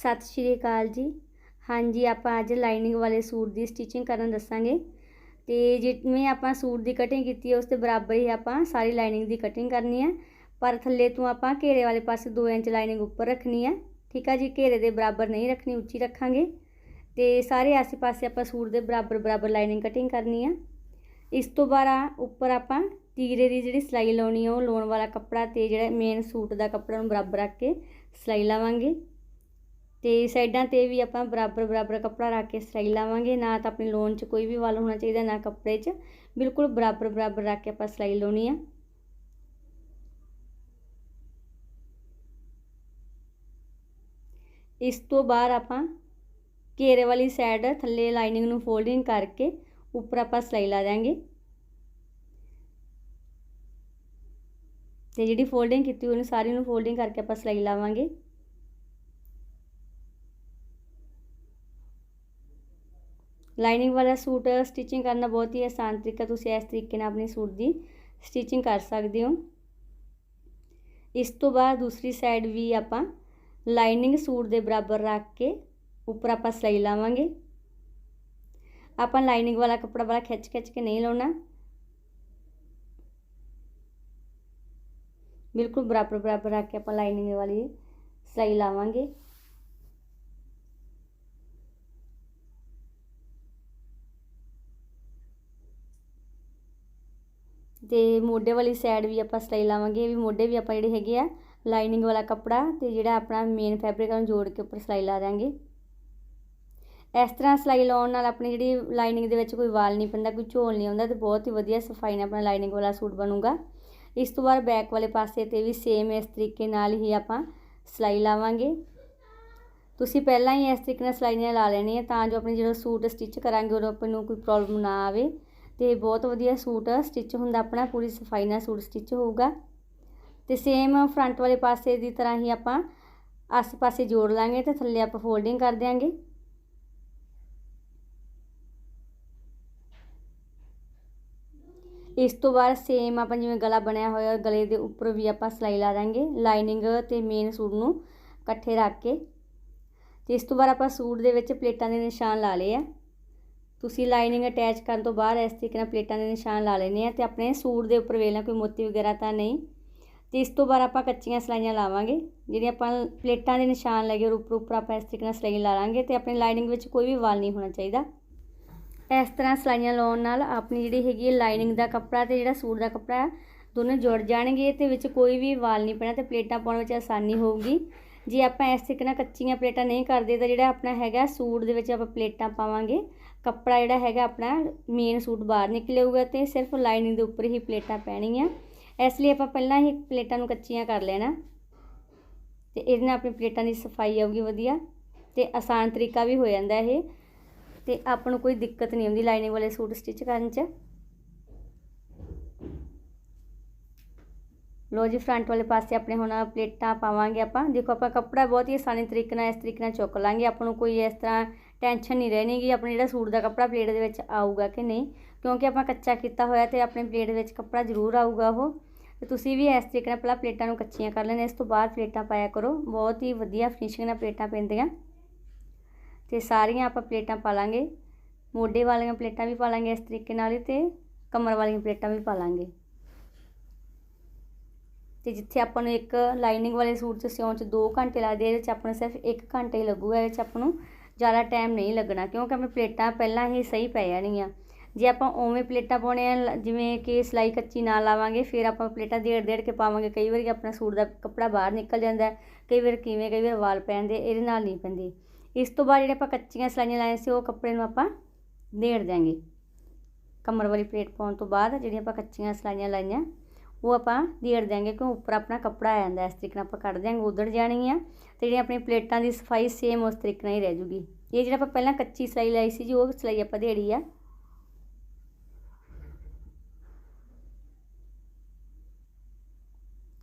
ਸਤਿ ਸ਼੍ਰੀ ਅਕਾਲ ਜੀ। ਹਾਂਜੀ, ਆਪਾਂ ਅੱਜ ਲਾਈਨਿੰਗ ਵਾਲੇ ਸੂਟ ਦੀ ਸਟਿਚਿੰਗ ਕਰਨ ਦੱਸਾਂਗੇ। ਤੇ ਜਿਵੇਂ ਆਪਾਂ ਸੂਟ ਦੀ ਕਟਿੰਗ ਕੀਤੀ ਹੈ, ਉਸ 'ਤੇ ਬਰਾਬਰ ਹੀ ਆਪਾਂ ਸਾਰੀ ਲਾਈਨਿੰਗ ਦੀ ਕਟਿੰਗ ਕਰਨੀ ਹੈ। ਪਰ ਥੱਲੇ ਤੋਂ ਆਪਾਂ ਘੇਰੇ ਵਾਲੇ ਪਾਸੇ 2 ਇੰਚ ਲਾਈਨਿੰਗ ਉੱਪਰ ਰੱਖਣੀ ਹੈ। ਠੀਕ ਆ ਜੀ, ਘੇਰੇ ਦੇ ਬਰਾਬਰ ਨਹੀਂ ਰੱਖਣੀ, ਉੱਚੀ ਰੱਖਾਂਗੇ। ਤੇ ਸਾਰੇ ਆਸੇ-ਪਾਸੇ ਆਪਾਂ ਸੂਟ ਦੇ ਬਰਾਬਰ ਬਰਾਬਰ ਲਾਈਨਿੰਗ ਕਟਿੰਗ ਕਰਨੀ ਆ ਇਸ ਤੋਂ ਬਾਅਦ ਉੱਪਰ ਆਪਾਂ ਤੀਰੇ ਦੀ ਜਿਹੜੀ ਸਿਲਾਈ ਲਾਉਣੀ ਆ ਉਹ ਲਾਉਣ ਵਾਲਾ ਕੱਪੜਾ ਤੇ ਜਿਹੜਾ ਮੇਨ ਸੂਟ ਦਾ ਕੱਪੜਾ ਨੂੰ ਬਰਾਬਰ ਰੱਖ ਕੇ ਸਿਲਾਈ ਲਾਵਾਂਗੇ। ਤੇ ਸਾਈਡਾਂ ਤੇ ਵੀ ਆਪਾਂ ਬਰਾਬਰ ਬਰਾਬਰ ਕੱਪੜਾ ਰੱਖ ਕੇ ਸਿਲਾਈ ਲਾਵਾਂਗੇ। ਨਾ ਤਾਂ ਆਪਣੀ ਲੋਨ 'ਚ ਕੋਈ ਵੀ ਵੱਲ ਹੋਣਾ ਚਾਹੀਦਾ, ਨਾ ਕੱਪੜੇ 'ਚ। ਬਿਲਕੁਲ ਬਰਾਬਰ ਬਰਾਬਰ ਰੱਖ ਕੇ ਆਪਾਂ ਸਿਲਾਈ ਲਾਉਣੀ ਆ। ਇਸ ਤੋਂ ਬਾਅਦ ਆਪਾਂ ਘੇਰੇ ਵਾਲੀ ਸਾਈਡ ਥੱਲੇ ਲਾਈਨਿੰਗ ਨੂੰ ਫੋਲਡਿੰਗ ਕਰਕੇ ਉੱਪਰ ਆਪਾਂ ਸਿਲਾਈ ਲਾ ਦਾਂਗੇ ਤੇ ਜਿਹੜੀ ਫੋਲਡਿੰਗ ਕੀਤੀ ਉਹਨੂੰ ਸਾਰੀ ਨੂੰ ਫੋਲਡਿੰਗ ਕਰਕੇ ਆਪਾਂ ਸਿਲਾਈ ਲਾਵਾਂਗੇ। ਲਾਈਨਿੰਗ ਵਾਲਾ ਸੂਟ ਸਟਿਚਿੰਗ ਕਰਨਾ ਬਹੁਤ ਹੀ ਆਸਾਨ ਤਰੀਕਾ, ਤੁਸੀਂ ਇਸ ਤਰੀਕੇ ਨਾਲ ਆਪਣੇ ਸੂਟ ਦੀ ਸਟਿਚਿੰਗ ਕਰ ਸਕਦੇ ਹੋ। ਇਸ ਤੋਂ ਬਾਅਦ ਦੂਸਰੀ ਸਾਈਡ ਵੀ ਆਪਾਂ ਲਾਈਨਿੰਗ ਸੂਟ ਦੇ ਬਰਾਬਰ ਰੱਖ ਕੇ ਉੱਪਰ ਆਪਾਂ ਸਲਾਈ ਲਾਵਾਂਗੇ। ਆਪਾਂ ਲਾਈਨਿੰਗ ਵਾਲਾ ਕੱਪੜਾ ਬੜਾ ਖਿੱਚ ਖਿੱਚ ਕੇ ਨਹੀਂ ਲਾਉਣਾ। ਬਿਲਕੁਲ ਬਰਾਬਰ ਬਰਾਬਰ ਰੱਖ ਕੇ ਆਪਾਂ ਲਾਈਨਿੰਗ ਵਾਲੀ ਸਲਾਈ ਲਾਵਾਂਗੇ। ਤੇ ਮੋਢੇ ਵਾਲੀ ਸਾਈਡ ਵੀ ਆਪਾਂ ਸਿਲਾਈ ਲਾਵਾਂਗੇ ਵੀ ਮੋਢੇ ਵੀ ਆਪਾਂ ਜਿਹੜੇ ਹੈਗੇ ਆ ਲਾਈਨਿੰਗ ਵਾਲਾ ਕੱਪੜਾ ਤੇ ਜਿਹੜਾ ਆਪਣਾ ਮੇਨ ਫੈਬਰਿਕ ਨੂੰ ਜੋੜ ਕੇ ਉੱਪਰ ਸਿਲਾਈ ਲਾ ਦਾਂਗੇ ਇਸ ਤਰ੍ਹਾਂ ਸਿਲਾਈ ਲਾਉਣ ਨਾਲ ਆਪਣੀ ਜਿਹੜੀ ਲਾਈਨਿੰਗ ਦੇ ਵਿੱਚ ਕੋਈ ਵਾਲ ਨਹੀਂ ਪੈਂਦਾ, ਕੋਈ ਝੋਲ ਨਹੀਂ ਆਉਂਦਾ ਤੇ ਬਹੁਤ ਹੀ ਵਧੀਆ ਸਫ਼ਾਈ ਨਾਲ ਆਪਣਾ ਲਾਈਨਿੰਗ ਵਾਲਾ ਸੂਟ ਬਣੂਗਾ। ਇਸ ਤੋਂ ਬਾਅਦ ਬੈਕ ਵਾਲੇ ਪਾਸੇ ਤੇ ਵੀ ਸੇਮ ਇਸ ਤਰੀਕੇ ਨਾਲ ਹੀ ਆਪਾਂ ਸਿਲਾਈ ਲਾਵਾਂਗੇ। ਤੁਸੀਂ ਪਹਿਲਾਂ ਹੀ ਇਸ ਤਰੀਕੇ ਨਾਲ ਸਿਲਾਈਆਂ ਲਾ ਲੈਣੀ ਹੈ ਤਾਂ ਜੋ ਆਪਣੇ ਜਿਹੜਾ ਸੂਟ ਸਟਿਚ ਕਰਾਂਗੇ ਉਦੋਂ ਆਪਾਂ ਨੂੰ ਕੋਈ ਪ੍ਰੋਬਲਮ ਨਾ ਆਵੇ। ਤੇ ਬਹੁਤ ਵਧੀਆ ਸੂਟ ਸਟਿਚ ਹੁੰਦਾ, ਆਪਣਾ ਪੂਰੀ ਸਫ਼ਾਈ ਨਾਲ ਸੂਟ ਸਟਿਚ ਹੋਊਗਾ। ਤੇ ਸੇਮ ਫਰੰਟ ਵਾਲੇ ਪਾਸੇ ਦੀ ਤਰ੍ਹਾਂ ਹੀ ਆਪਾਂ ਆਸ ਪਾਸੇ ਜੋੜ ਲਾਂਗੇ ਤੇ ਥੱਲੇ ਆਪਾਂ ਫੋਲਡਿੰਗ ਕਰ ਦਿਆਂਗੇ। ਇਸ ਤੋਂ ਬਾਅਦ ਸੇਮ ਆਪਾਂ ਜਿਵੇਂ ਗਲਾ ਬਣਿਆ ਹੋਇਆ, ਗਲੇ ਦੇ ਉੱਪਰ ਵੀ ਆਪਾਂ ਸਿਲਾਈ ਲਾ ਦਾਂਗੇ ਲਾਈਨਿੰਗ ਤੇ ਮੇਨ ਸੂਟ ਨੂੰ ਇਕੱਠੇ ਰੱਖ ਕੇ। ਤੇ ਇਸ ਤੋਂ ਬਾਅਦ ਆਪਾਂ ਸੂਟ ਦੇ ਵਿੱਚ ਪਲੇਟਾਂ ਦੇ ਨਿਸ਼ਾਨ ਲਾ ਲਏ ਆ। ਤੁਸੀਂ ਲਾਈਨਿੰਗ ਅਟੈਚ ਕਰਨ ਤੋਂ ਬਾਅਦ ਇਸ ਤਰੀਕੇ ਨਾਲ ਪਲੇਟਾਂ ਦੇ ਨਿਸ਼ਾਨ ਲਾ ਲੈਣੇ ਆ ਤੇ ਆਪਣੇ ਸੂਟ ਦੇ ਉੱਪਰ ਵੇਲਣਾ ਕੋਈ ਮੋਤੀ ਵਗੈਰਾ ਤਾਂ ਨਹੀਂ। ਤੇ ਇਸ ਤੋਂ ਬਾਅਦ ਆਪਾਂ ਕੱਚੀਆਂ ਸਲਾਈਆਂ ਲਾਵਾਂਗੇ, ਜਿਹੜੀਆਂ ਆਪਾਂ ਪਲੇਟਾਂ ਦੇ ਨਿਸ਼ਾਨ ਲੱਗੇ ਉੱਪਰ ਉੱਪਰ ਆਪਾਂ ਇਸ ਤਰੀਕੇ ਨਾਲ ਸਲਾਈ ਲਾ ਲਾਂਗੇ ਤੇ ਆਪਣੀ ਲਾਈਨਿੰਗ ਵਿੱਚ ਕੋਈ ਵੀ ਵਾਲ ਨਹੀਂ ਹੋਣਾ ਚਾਹੀਦਾ। ਇਸ ਤਰ੍ਹਾਂ ਸਲਾਈਆਂ ਲਾਉਣ ਨਾਲ ਆਪਣੀ ਜਿਹੜੀ ਹੈਗੀ ਹੈ ਲਾਈਨਿੰਗ ਦਾ ਕੱਪੜਾ ਤੇ ਜਿਹੜਾ ਸੂਟ ਦਾ ਕੱਪੜਾ ਦੋਨੋਂ ਜੁੜ ਜਾਣਗੇ ਤੇ ਵਿੱਚ ਕੋਈ ਵੀ ਵਾਲ ਨਹੀਂ ਪੈਣਾ ਤੇ ਪਲੇਟਾਂ ਪਾਉਣ ਵਿੱਚ ਆਸਾਨੀ ਹੋਊਗੀ। ਜੇ ਆਪਾਂ ਇਸ ਤਰੀਕੇ ਨਾਲ ਕੱਚੀਆਂ ਪਲੇਟਾਂ ਨਹੀਂ ਕਰਦੇ ਤਾਂ ਜਿਹੜਾ ਆਪਣਾ ਹੈਗਾ ਸੂਟ ਦੇ ਵਿੱਚ ਆਪਾਂ ਪਲੇਟਾਂ ਪਾਵਾਂਗੇ। ਕੱਪੜਾ ਜਿਹੜਾ ਹੈਗਾ ਆਪਣਾ ਮੇਨ ਸੂਟ ਬਾਹਰ ਨਿਕਲੇਗਾ ਤੇ ਸਿਰਫ ਲਾਈਨਿੰਗ ਦੇ ਉੱਪਰ ਹੀ ਪਲੇਟਾਂ ਪੈਣੀਆਂ ਇਸ ਲਈ ਆਪਾਂ ਪਹਿਲਾਂ ਹੀ ਪਲੇਟਾਂ ਨੂੰ ਕੱਚੀਆਂ ਕਰ ਲੈਣਾ। ਤੇ ਇਹਦੇ ਨਾਲ ਆਪਣੀ ਪਲੇਟਾਂ ਦੀ ਸਫ਼ਾਈ ਆਊਗੀ ਵਧੀਆ ਤੇ ਆਸਾਨ ਤਰੀਕਾ ਵੀ ਹੋ ਜਾਂਦਾ ਇਹ। ਤੇ ਆਪਾਂ ਨੂੰ ਕੋਈ ਦਿੱਕਤ ਨਹੀਂ ਆਉਂਦੀ ਲਾਈਨਿੰਗ ਵਾਲੇ ਸੂਟ ਸਟਿਚ ਕਰਨ 'ਚ। ਲੋ ਜੀ ਫਰੰਟ ਵਾਲੇ ਪਾਸੇ ਆਪਣੇ ਹੁਣ ਪਲੇਟਾਂ ਪਾਵਾਂਗੇ ਆਪਾਂ। ਦੇਖੋ, ਆਪਾਂ ਕੱਪੜਾ ਬਹੁਤ ਹੀ ਆਸਾਨੀ ਤਰੀਕੇ ਨਾਲ ਇਸ ਤਰੀਕੇ ਨਾਲ ਚੁੱਕ ਲਾਂਗੇ। ਆਪਾਂ ਨੂੰ ਕੋਈ ਇਸ ਤਰ੍ਹਾਂ ਟੈਨਸ਼ਨ ਨਹੀਂ ਰਹਿਣੀ ਕਿ ਆਪਣੇ ਜਿਹੜਾ ਸੂਟ ਦਾ ਕੱਪੜਾ ਪਲੇਟ ਦੇ ਵਿੱਚ ਆਊਗਾ ਕਿ ਨਹੀਂ। ਕਿਉਂਕਿ ਆਪਾਂ ਕੱਚਾ ਕੀਤਾ ਹੋਇਆ ਤੇ ਆਪਣੇ ਪਲੇਟ ਦੇ ਵਿੱਚ ਕੱਪੜਾ ਜ਼ਰੂਰ ਆਊਗਾ ਉਹ। ਤੇ ਤੁਸੀਂ ਵੀ ਇਸ ਤਰੀਕੇ ਨਾਲ ਪਹਿਲਾਂ ਪਲੇਟਾਂ ਨੂੰ ਕੱਚੀਆਂ ਕਰ ਲੈਣੇ। ਇਸ ਤੋਂ ਬਾਅਦ ਪਲੇਟਾਂ ਪਾਇਆ ਕਰੋ। ਬਹੁਤ ਹੀ ਵਧੀਆ ਫਿਨਿਸ਼ਿੰਗ ਨਾਲ ਪਲੇਟਾਂ ਪੈਂਦੀਆਂ। ਤੇ ਸਾਰੀਆਂ ਆਪਾਂ ਪਲੇਟਾਂ ਪਾ ਲਾਂਗੇ। ਮੋਢੇ ਵਾਲੀਆਂ ਪਲੇਟਾਂ ਵੀ ਪਾ ਲਾਂਗੇ ਇਸ ਤਰੀਕੇ ਨਾਲ ਹੀ ਤੇ ਕਮਰ ਵਾਲੀਆਂ ਪਲੇਟਾਂ ਵੀ ਪਾ ਲਾਂਗੇ। ਤੇ ਜਿੱਥੇ ਆਪਾਂ ਨੂੰ ਇੱਕ ਲਾਈਨਿੰਗ ਵਾਲੇ ਸੂਟ 'ਚ ਸਿਉਣ 'ਚ 2 ਘੰਟੇ ਲੱਗਦੇ ਇਹਦੇ 'ਚ ਆਪਾਂ ਨੂੰ ਸਿਰਫ 1 ਘੰਟਾ ਹੀ ਲੱਗੂਗਾ, ਇਹਦੇ 'ਚ ਆਪਾਂ ਨੂੰ ਜ਼ਿਆਦਾ ਟਾਈਮ ਨਹੀਂ ਲੱਗਣਾ, ਕਿਉਂਕਿ ਆਪਣੇ ਪਲੇਟਾਂ ਪਹਿਲਾਂ ਹੀ ਸਹੀ ਪੈ ਜਾਣਗੀਆਂ ਜੇ ਆਪਾਂ ਉਵੇਂ ਪਲੇਟਾਂ ਪਾਉਣੇ ਆ ਜਿਵੇਂ ਕਿ ਸਿਲਾਈ ਕੱਚੀ ਨਾ ਲਾਵਾਂਗੇ, ਫਿਰ ਆਪਾਂ ਪਲੇਟਾਂ ਦੇੜ ਦੇੜ ਕੇ ਪਾਵਾਂਗੇ, ਕਈ ਵਾਰੀ ਆਪਣਾ ਸੂਟ ਦਾ ਕੱਪੜਾ ਬਾਹਰ ਨਿਕਲ ਜਾਂਦਾ ਕਈ ਵਾਰ ਕਿਵੇਂ, ਕਈ ਵਾਰ ਵਾਲ ਪੈਂਦੇ ਇਹਦੇ ਨਾਲ ਨਹੀਂ ਪੈਂਦੇ। ਇਸ ਤੋਂ ਬਾਅਦ ਜਿਹੜੇ ਆਪਾਂ ਕੱਚੀਆਂ ਸਲਾਈਆਂ ਲਾਈਆਂ ਸੀ, ਉਹ ਕੱਪੜੇ ਨੂੰ ਆਪਾਂ ਦੇੜ ਦਿਆਂਗੇ। ਕਮਰ ਵਾਲੀ ਪਲੇਟ ਪਾਉਣ ਤੋਂ ਬਾਅਦ ਜਿਹੜੀਆਂ ਆਪਾਂ ਕੱਚੀਆਂ ਸਲਾਈਆਂ ਲਾਈਆਂ ਉਹ ਆਪਾਂ ਦੇੜ ਦਿਆਂਗੇ ਕਿਉਂ? ਉੱਪਰ ਆਪਣਾ ਕੱਪੜਾ ਆ ਜਾਂਦਾ, ਇਸ ਤਰੀਕੇ ਨਾਲ ਆਪਾਂ ਕੱਢ ਦਿਆਂਗੇ, ਉਧੜ ਜਾਣਗੀਆਂ ਤੇ ਜਿਹੜੀਆਂ ਆਪਣੀ ਪਲੇਟਾਂ ਦੀ ਸਫ਼ਾਈ ਸੇਮ ਉਸ ਤਰੀਕੇ ਨਾਲ ਹੀ ਰਹਿ ਜੂਗੀ। ਇਹ ਜਿਹੜਾ ਆਪਾਂ ਪਹਿਲਾਂ ਕੱਚੀ ਸਲਾਈ ਲਾਈ ਸੀ ਜੀ, ਉਹ ਸਲਾਈ ਆਪਾਂ ਦੇੜੀ ਆ।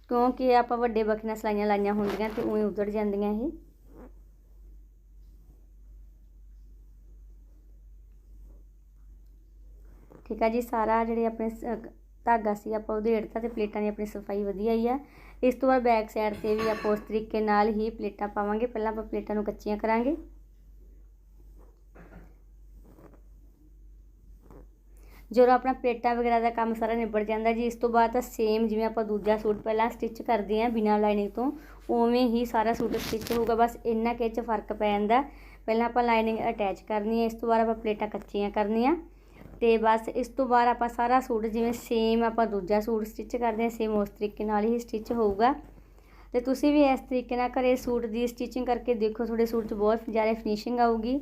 ਕਿਉਂਕਿ ਆਪਾਂ ਵੱਡੇ ਬਖੀਆਂ ਸਲਾਈਆਂ ਲਾਈਆਂ ਹੁੰਦੀਆਂ ਤੇ ਉਵੇਂ ਉਧੜ ਜਾਂਦੀਆਂ ਇਹ। ਠੀਕ ਆ ਜੀ, ਸਾਰਾ ਜਿਹੜੇ ਆਪਣੇ ਧਾਗਾ ਸੀ ਆਪਾਂ ਉਹਦੇ ਤੇ ਪਲੇਟਾਂ ਦੀ ਆਪਣੀ ਸਫ਼ਾਈ ਵਧੀਆ ਹੀ ਆ। ਇਸ ਤੋਂ ਬਾਅਦ ਬੈਕ ਸਾਈਡ ਤੇ ਵੀ ਆਪਾਂ ਉਸ ਤਰੀਕੇ ਨਾਲ ਹੀ ਪਲੇਟਾਂ ਪਾਵਾਂਗੇ। ਪਹਿਲਾਂ ਆਪਾਂ ਪਲੇਟਾਂ ਨੂੰ ਕੱਚੀਆਂ ਕਰਾਂਗੇ। ਜਦੋਂ ਆਪਣਾ ਪਲੇਟਾਂ ਵਗੈਰਾ ਦਾ ਕੰਮ ਸਾਰਾ ਨਿਬੜ ਜਾਂਦਾ ਜੀ, ਇਸ ਤੋਂ ਬਾਅਦ ਤਾਂ ਸੇਮ ਜਿਵੇਂ ਆਪਾਂ ਦੂਜਾ ਸੂਟ ਪਹਿਲਾਂ ਸਟਿਚ ਕਰਦੇ ਆਂ ਬਿਨਾਂ ਲਾਈਨਿੰਗ ਤੋਂ, ਉਵੇਂ ਹੀ ਸਾਰਾ ਸੂਟ ਸਟਿਚ ਹੋਊਗਾ। ਬਸ ਇੰਨਾ ਕਿ ਚ ਫ਼ਰਕ ਪੈ ਜਾਂਦਾ। ਪਹਿਲਾਂ ਆਪਾਂ ਲਾਈਨਿੰਗ ਅਟੈਚ ਕਰਨੀ ਹੈ, ਇਸ ਤੋਂ ਬਾਅਦ ਆਪਾਂ ਪਲੇਟਾਂ ਕੱਚੀਆਂ ਕਰਨੀਆਂ। ਤੇ ਬਸ ਇਸ ਤੋਂ ਬਾਅਦ ਆਪਾਂ ਸਾਰਾ ਸੂਟ ਜਿਵੇਂ ਸੇਮ ਆਪਾਂ ਦੂਜਾ ਸੂਟ ਸਟਿਚ ਕਰਦੇ ਹਾਂ ਸੇਮ ਉਸ ਤਰੀਕੇ ਨਾਲ ਹੀ ਸਟਿਚ ਹੋਊਗਾ। ਤੇ ਤੁਸੀਂ ਵੀ ਇਸ ਤਰੀਕੇ ਨਾਲ ਘਰੇ ਸੂਟ ਦੀ ਸਟਿਚਿੰਗ ਕਰਕੇ ਦੇਖੋ, ਤੁਹਾਡੇ ਸੂਟ 'ਚ ਬਹੁਤ ਜ਼ਿਆਦਾ ਫਿਨਿਸ਼ਿੰਗ ਆਊਗੀ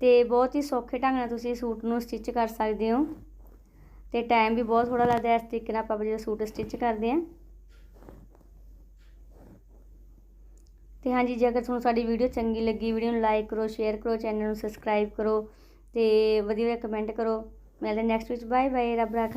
ਤੇ ਬਹੁਤ ਹੀ ਸੌਖੇ ਢੰਗ ਨਾਲ ਤੁਸੀਂ ਸੂਟ ਨੂੰ ਸਟਿਚ ਕਰ ਸਕਦੇ ਹੋ। ਤੇ ਟਾਈਮ ਵੀ ਬਹੁਤ ਥੋੜਾ ਲੱਗਦਾ ਇਸ ਤਰੀਕੇ ਨਾਲ ਆਪਾਂ ਜਿਹੜਾ ਸੂਟ ਸਟਿਚ ਕਰਦੇ ਹਾਂ। ਤੇ ਹਾਂਜੀ, ਜੇ ਅਗਰ ਤੁਹਾਨੂੰ ਸਾਡੀ ਵੀਡੀਓ ਚੰਗੀ ਲੱਗੀ ਵੀਡੀਓ ਨੂੰ ਲਾਈਕ ਕਰੋ ਸ਼ੇਅਰ ਕਰੋ ਚੈਨਲ ਨੂੰ ਸਬਸਕ੍ਰਾਈਬ ਕਰੋ ਤੇ ਵਧੀਆ ਵਧੀਆ ਕਮੈਂਟ ਕਰੋ। ਮਿਲਦੇ ਨੈਕਸਟ ਵਿੱਚ। ਬਾਏ ਬਾਏ ਰੱਬ ਰਾਖਾ।